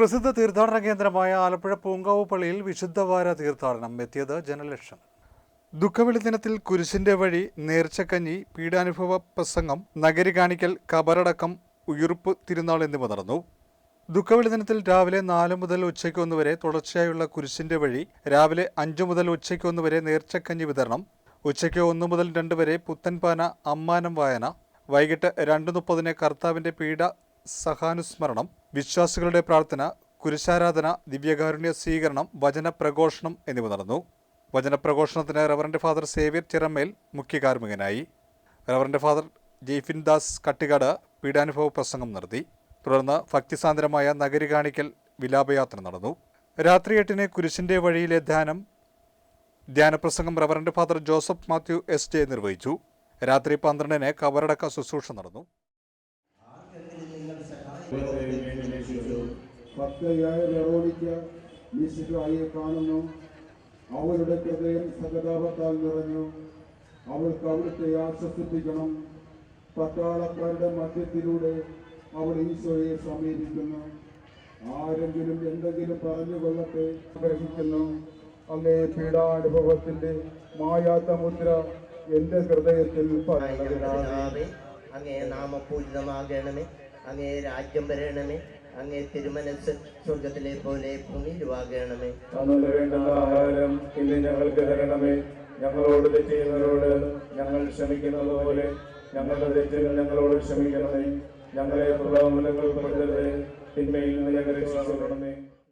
പ്രസിദ്ധ തീർത്ഥാടന കേന്ദ്രമായ ആലപ്പുഴ പൂങ്കാവ് പള്ളിയിൽ വിശുദ്ധവാര തീർത്ഥാടനം എത്തിയത് ജനലക്ഷം. ദുഃഖവെളി ദിനത്തിൽ കുരിശിന്റെ വഴി നേർച്ചക്കഞ്ഞി പീഡാനുഭവ പ്രസംഗം നഗരി കാണിക്കൽ കബറടക്കം ഉയർപ്പ് തിരുനാൾ എന്നിവ നടന്നു. ദുഃഖവെളി ദിനത്തിൽ രാവിലെ നാല് മുതൽ ഉച്ചയ്ക്ക് ഒന്ന് വരെ തുടർച്ചയായുള്ള കുരിശിന്റെ വഴി രാവിലെ അഞ്ചു മുതൽ ഉച്ചയ്ക്ക് ഒന്ന് വരെ നേർച്ചക്കഞ്ഞി വിതരണം. ഉച്ചയ്ക്ക് ഒന്ന് മുതൽ രണ്ട് വരെ പുത്തൻപാന അമ്മാനം വായന. വൈകിട്ട് രണ്ട് മുപ്പതിന് കർത്താവിന്റെ പീഡ സഹാനുസ്മരണം വിശ്വാസികളുടെ പ്രാർത്ഥന കുരിശാരാധന ദിവ്യകാരുണ്യ സ്വീകരണം വചനപ്രഘോഷണം എന്നിവ നടന്നു. വചനപ്രഘോഷണത്തിന് റവറന്റ് ഫാദർ സേവ്യർ ചിറമേൽ മുഖ്യ കാർമ്മികനായി റവറന്റ് ഫാദർ ജെയ്ഫിൻ ദാസ് കട്ടികാട് പീഡാനുഭവ പ്രസംഗം നടത്തി. തുടർന്ന് ഭക്തിസാന്ദ്രമായ നഗരി കാണിക്കൽ വിലാപയാത്ര നടന്നു. രാത്രി എട്ടിന് കുരിശിന്റെ വഴിയിലെ ധ്യാനം ധ്യാനപ്രസംഗം reverend father Joseph Mathew S J നിർവഹിച്ചു. രാത്രി പന്ത്രണ്ടിന് കബറടക്ക ശുശ്രൂഷ നടന്നു. ഭക്തയായ വെറോണിക്ക മിശിഹായെ കാണുന്നു. അവളുടെ ഹൃദയം സഹതാപത്താൽ നിറഞ്ഞു. അവൾക്ക് അവിടുത്തെ ആശ്വസിപ്പിക്കണം. പട്ടാളക്കാരുടെ മധ്യത്തിലൂടെ അവൾ ഈശോയെ സമീപിക്കുന്നു. ആരെങ്കിലും എന്തെങ്കിലും പറഞ്ഞു കൊള്ളട്ടെ ഗ്രഹിക്കുന്നു അങ്ങേ പീഡാനുഭവത്തിന്റെ മായാത്ത മുദ്ര എന്റെ ഹൃദയത്തിൽ പതിഞ്ഞു. അങ്ങേ നാമപൂജിതമാകണമേ അങ്ങേ രാജ്യം വരണമേ അങ്ങേ തിരുമനസ് സ്വർഗത്തിലെ പോലെ ഭൂമിയിലുവാകണമേ അന്നു വേണ്ടുന്ന ആഹാരം ഇന്ന് ഞങ്ങൾക്ക് തരണമേ. ഞങ്ങളോട് തെറ്റ് ഞങ്ങൾ ക്ഷമിക്കുന്നത് പോലെ ഞങ്ങളുടെ തെറ്റുകൾ ഞങ്ങളോട് ക്ഷമിക്കണമേ. ഞങ്ങളെ പ്രലോഭനങ്ങൾ പെടുത്തരുതേ തിന്മയിൽ നിന്ന് ഞങ്ങളെ രക്ഷിക്കണമേ.